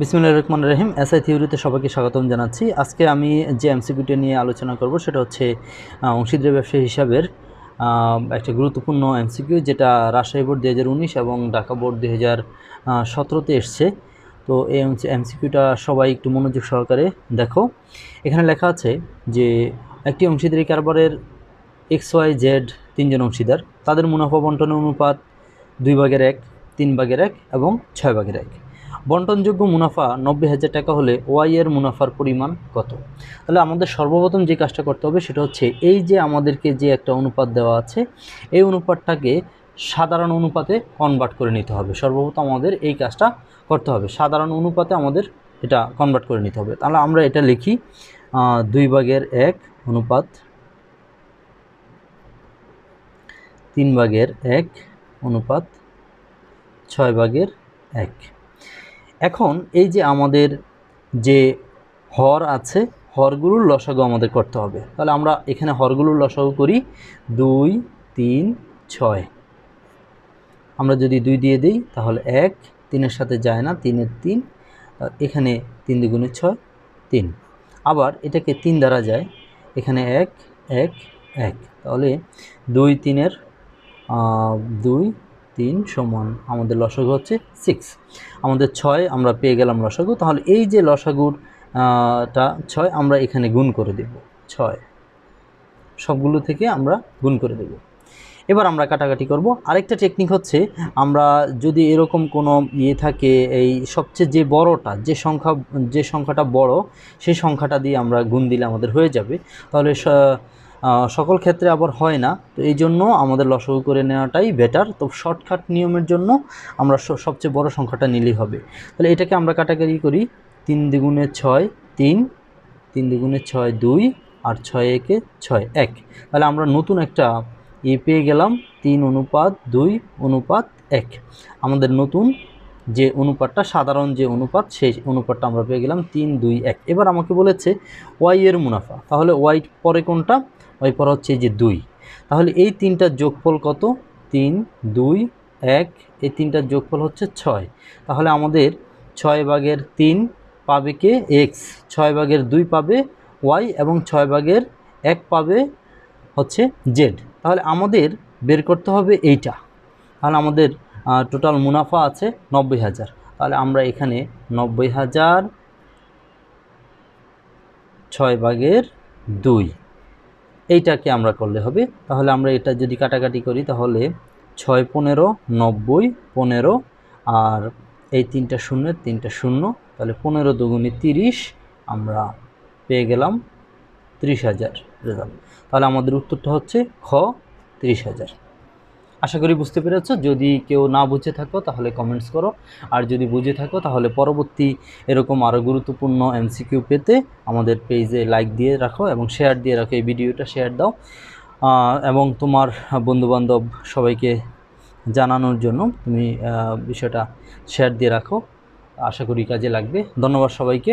বিসমুল্লাহ রহমান রহিম, এসআই থিওরিতে সবাইকে স্বাগতম জানাচ্ছি। আজকে আমি যে এমসিকিউটি নিয়ে আলোচনা করব, সেটা হচ্ছে অংশীদারি ব্যবসায়ী হিসাবের একটা গুরুত্বপূর্ণ এমসিকিউ, যেটা রাজশাহী বোর্ড দু হাজার উনিশ এবং ঢাকা বোর্ড দু হাজার সতেরোতে এসছে। তো এই এমসিকিউটা সবাই একটু মনোযোগ সহকারে দেখো। এখানে লেখা আছে যে, একটি অংশীদারি কারবারের এক্স ওয়াই জেড তিনজন অংশীদার। তাদের মুনাফা বন্টনের অনুপাত দুই ভাগের এক, তিন ভাগের এক এবং ছয় ভাগের এক। বন্টনযোগ্য মুনাফা নব্বই হাজার টাকা হলে ওয়াই এর মুনাফার পরিমাণ কত? তাহলে আমাদের সর্বপ্রথম যে কাজটা করতে হবে সেটা হচ্ছে এই যে আমাদেরকে যে একটা অনুপাত দেওয়া আছে, এই অনুপাতটাকে সাধারণ অনুপাতে কনভার্ট করে নিতে হবে। সর্বপ্রথম আমাদের এই কাজটা করতে হবে। সাধারণ অনুপাতে আমাদের এটা কনভার্ট করে নিতে হবে। তাহলে আমরা এটা লিখি দুই ভাগের এক অনুপাত তিন ভাগের এক অনুপাত ছয় ভাগের এক। এখন এই যে আমাদের যে হর আছে, হরগুলোর লসাগু আমাদের করতে হবে। তাহলে আমরা এখানে হরগুলোর লসাগু করি দুই, তিন, ছয়। আমরা যদি দুই দিয়ে দিই, তাহলে এক, তিনের সাথে যায় না, তিনের তিন। এখানে তিন দ্বিগুণে ছয়, তিন। আবার এটাকে তিন দ্বারা যায়, এখানে এক এক এক। তাহলে দুই তিনের দুই তিন সমান আমাদের লসাগু হচ্ছে সিক্স আমাদের ছয় আমরা পেয়ে গেলাম লসাগু, তাহলে এই যে লসাগুর টা ছয় আমরা এখানে গুণ করে দেব। ছয়। সবগুলো থেকে আমরা গুণ করে দেব। এবার আমরা কাটাকাটি করব। আরেকটা টেকনিক হচ্ছে আমরা যদি এরকম কোনো ইয়ে থাকে, এই সবচেয়ে যে বড়টা, যে সংখ্যা, যে সংখ্যাটা বড়, সেই সংখ্যাটা দিয়ে আমরা গুণ দিলে আমাদের হয়ে যাবে। তাহলে সকল ক্ষেত্রে আবার হয় না। তো এই জন্য আমাদের লসগু করে নেওয়াটাই বেটার তো শর্টকাট নিয়মের জন্য আমরা সবচেয়ে বড় সংখ্যাটা নিলেই হবে। তাহলে এটাকে আমরা কাটাকাটি করি তিন দ্বিগুণে ছয়, তিন তিন দ্বিগুণে ছয়, দুই, আর ছয় একে ছয়, এক। তাহলে আমরা নতুন একটা ই পেয়ে গেলাম, তিন অনুপাত, দুই অনুপাত, এক। আমাদের নতুন যে অনুপাতটা, সাধারণ যে অনুপাত, সেই অনুপাতটা আমরা পেয়ে গেলাম তিন, দুই, এক। এবার আমাকে বলেছে ওয়াই এর মুনাফা। তাহলে ওয়াই পরে কোনটা? ওয়াই পরে হচ্ছে যে দুই। তাহলে এই তিনটার যোগফল কত? তিন, দুই, এক। এই তিনটার যোগফল হচ্ছে ছয়। তাহলে আমাদের ছয় ভাগের তিন পাবে কে? এক্স ছয় ভাগের দুই পাবে ওয়াই এবং ছয় ভাগের এক পাবে হচ্ছে জেড তাহলে আমাদের বের করতে হবে এইটা। তাহলে আমাদের টোটাল মুনাফা আছে নব্বই হাজার। তাহলে আমরা এখানে নব্বই হাজার ছয় ভাগের দুই। এইটাকে আমরা করলে হবে। তাহলে আমরা এটা যদি কাটাকাটি করি, তাহলে ছয় পনেরো, নব্বই পনেরো আর এই তিনটা শূন্যের তিনটা শূন্য। তাহলে পনেরো দুগুণে তিরিশ আমরা পেয়ে গেলাম ত্রিশ হাজার রেজাল্ট। তাহলে আমাদের উত্তরটা হচ্ছে খ, ত্রিশ হাজার। আশা করি বুঝতে পেরেছ। যদি কেউ না বুঝে থাকো, তাহলে কমেন্টস করো। আর যদি বুঝে থাকো, তাহলে পরবর্তী এরকম আরও গুরুত্বপূর্ণ এমসিকিউ পেতে আমাদের পেজে লাইক দিয়ে রাখো এবং শেয়ার দিয়ে রাখো এই ভিডিওটা শেয়ার দাও। এবং তোমার বন্ধুবান্ধব সবাইকে জানানোর জন্য তুমি বিষয়টা শেয়ার দিয়ে রাখো। আশা করি কাজে লাগবে। ধন্যবাদ সবাইকে।